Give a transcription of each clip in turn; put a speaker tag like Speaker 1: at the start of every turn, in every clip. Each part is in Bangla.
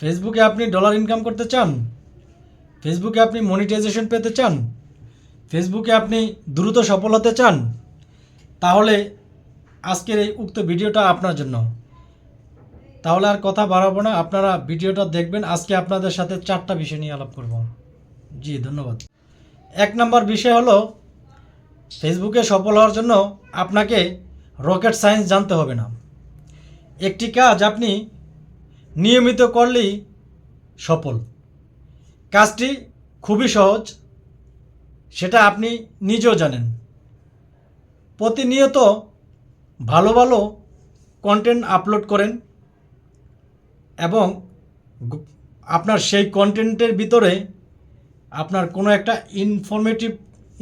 Speaker 1: ফেসবুকে আপনি ডলার ইনকাম করতে চান? ফেসবুকে আপনি মনিটাইজেশন পেতে চান? ফেসবুকে আপনি দ্রুত সফল হতে চান? তাহলে আজকের এই উক্ত ভিডিওটা আপনার জন্য। তাহলে আর কথা বাড়াবো না, আপনারা ভিডিওটা দেখবেন। আজকে আপনাদের সাথে চারটা বিষয় নিয়ে আলাপ করব। জি, ধন্যবাদ। এক নম্বর বিষয় হলো, ফেসবুকে সফল হওয়ার জন্য আপনাকে রকেট সায়েন্স জানতে হবে না। একটি কাজ আপনি নিয়মিত করলেই সফল। কাজটি খুবই সহজ, সেটা আপনি নিজেও জানেন। প্রতিনিয়ত ভালো ভালো কন্টেন্ট আপলোড করেন এবং আপনার সেই কন্টেন্টের ভিতরে আপনার কোনো একটা ইনফরমেটিভ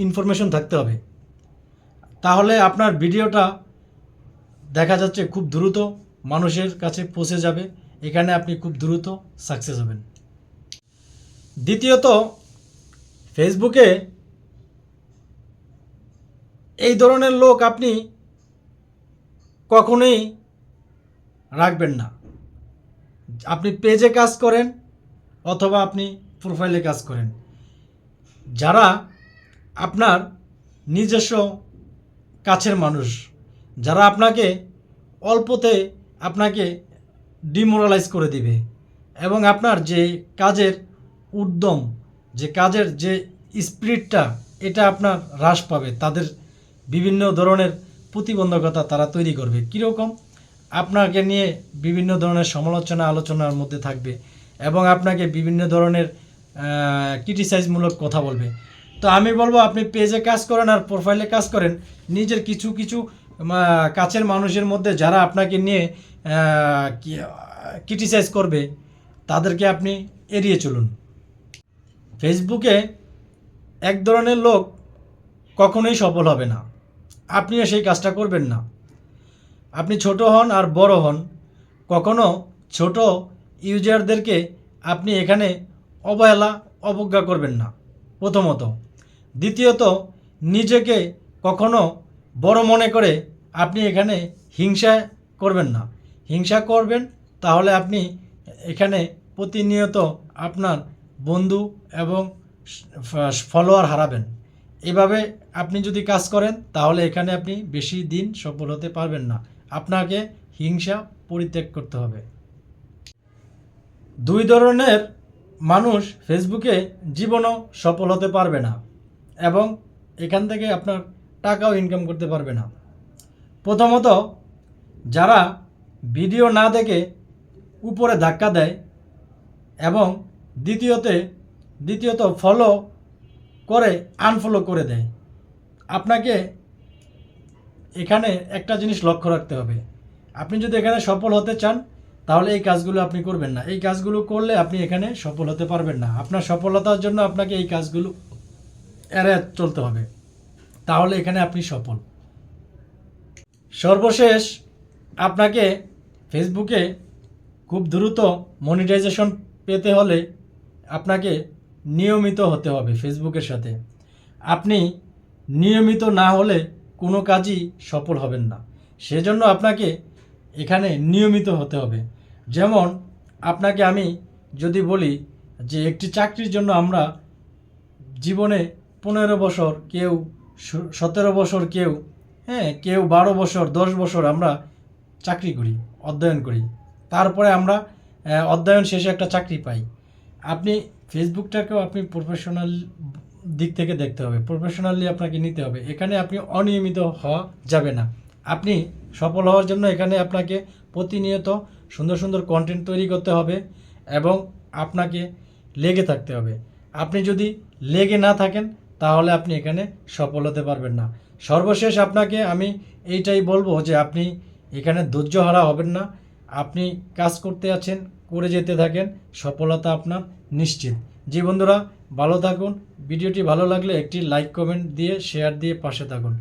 Speaker 1: ইনফরমেশন থাকতে হবে। তাহলে আপনার ভিডিওটা দেখা যাচ্ছে খুব দ্রুত মানুষের কাছে পৌঁছে যাবে। এখানে আপনি খুব দ্রুত সাকসেস হবেন। দ্বিতীয়ত ফেসবুকে এই ধরনের লোক আপনি কখনোই রাখবেন না। আপনি পেজে কাজ করেন অথবা আপনি প্রোফাইলে কাজ করেন। যারা আপনার নিজস্ব কাছের মানুষ, যারা আপনাকে অল্পতে আপনাকে ডিমোরালাইজ করে দিবে। এবং আপনার যে কাজের উদ্যম, যে কাজের যে স্পিরিটটা, এটা আপনার হ্রাস পাবে। তাদের বিভিন্ন ধরনের প্রতিবন্ধকতা তারা তৈরি করবে। কীরকম? আপনাকে নিয়ে বিভিন্ন ধরনের সমালোচনা, আলোচনার মধ্যে থাকবে এবং আপনাকে বিভিন্ন ধরনের ক্রিটিসাইজমূলক কথা বলবে। তো আমি বলব, আপনি পেজে কাজ করেন আর প্রোফাইলে কাজ করেন, নিজের কিছু কিছু কাছের মানুষের মধ্যে যারা আপনাকে নিয়ে ক্রিটিসাইজ করবে, তাদেরকে আপনি এড়িয়ে চলুন। ফেসবুকে এক ধরনের লোক কখনোই সফল হবে না। আপনিও সেই কাজটা করবেন না। আপনি ছোট হন আর বড় হন। কখনো ছোট ইউজারদেরকে আপনি এখানে অবহেলা, অবজ্ঞা করবেন না, প্রথমত। দ্বিতীয়ত, নিজেকে কখনো বড় মনে করে আপনি এখানে হিংসা করবেন না। হিংসা করবেন তাহলে আপনি এখানে প্রতিনিয়ত আপনার বন্ধু এবং ফলোয়ার হারাবেন। এভাবে আপনি যদি কাজ করেন, তাহলে এখানে আপনি বেশি দিন সফল হতে পারবেন না। আপনাকে হিংসা পরিত্যাগ করতে হবে। দুই ধরনের মানুষ ফেসবুকে জীবনও সফল হতে পারবে না এবং এখান থেকে আপনার টাকাও ইনকাম করতে পারবে না। প্রথমত, যারা ভিডিও না দেখে উপরে ধাক্কা দেয় এবং দ্বিতীয়তে, দ্বিতীয়ত ফলো করে আনফলো করে দেয়। আপনাকে এখানে একটা জিনিস লক্ষ্য রাখতে হবে। আপনি যদি এখানে সফল হতে চান, তাহলে এই কাজগুলো আপনি করবেন না। এই কাজগুলো করলে আপনি এখানে সফল হতে পারবেন না। আপনার সফলতার জন্য আপনাকে এই কাজগুলো এড়ে চলতে হবে। তাহলে এখানে আপনি সফল। সর্বশেষ আপনাকে ফেসবুকে খুব দ্রুত মনিটাইজেশন পেতে হলে আপনাকে নিয়মিত হতে হবে ফেসবুকের সাথে। আপনি নিয়মিত না হলে কোনো কাজই সফল হবেন না। সেজন্য আপনাকে এখানে নিয়মিত হতে হবে। যেমন আপনাকে আমি যদি বলি যে একটি চাকরির জন্য আমরা জীবনে পনেরো বছর কেউ সতেরো বছর কেউ হ্যাঁ কেউ বারো বছর, দশ বছর আমরা চাকরি করি, অধ্যয়ন করি। তারপরে আমরা অধ্যয়ন শেষে একটা চাকরি পাই। আপনি ফেসবুকটাকেও আপনি প্রফেশনাল দিক থেকে দেখতে হবে। প্রফেশনালি আপনাকে নিতে হবে। এখানে আপনি অনিয়মিত হওয়া যাবে না। আপনি সফল হওয়ার জন্য এখানে আপনাকে প্রতিনিয়ত সুন্দর সুন্দর কন্টেন্ট তৈরি করতে হবে এবং আপনাকে লেগে থাকতে হবে। আপনি যদি লেগে না থাকেন তাহলে আপনি এখানে সফল হতে পারবেন না। সর্বশেষ আপনাকে আমি এইটাই বলব যে আপনি এখানে ধৈর্য হারা হবেন না। আপনি কাজ করতে আছেন, করে যেতে থাকেন, সফলতা আপনার নিশ্চিত। জি বন্ধুরা, ভালো থাকুন। ভিডিওটি ভালো লাগলে একটি লাইক কমেন্ট দিয়ে শেয়ার দিয়ে পাশে থাকুন।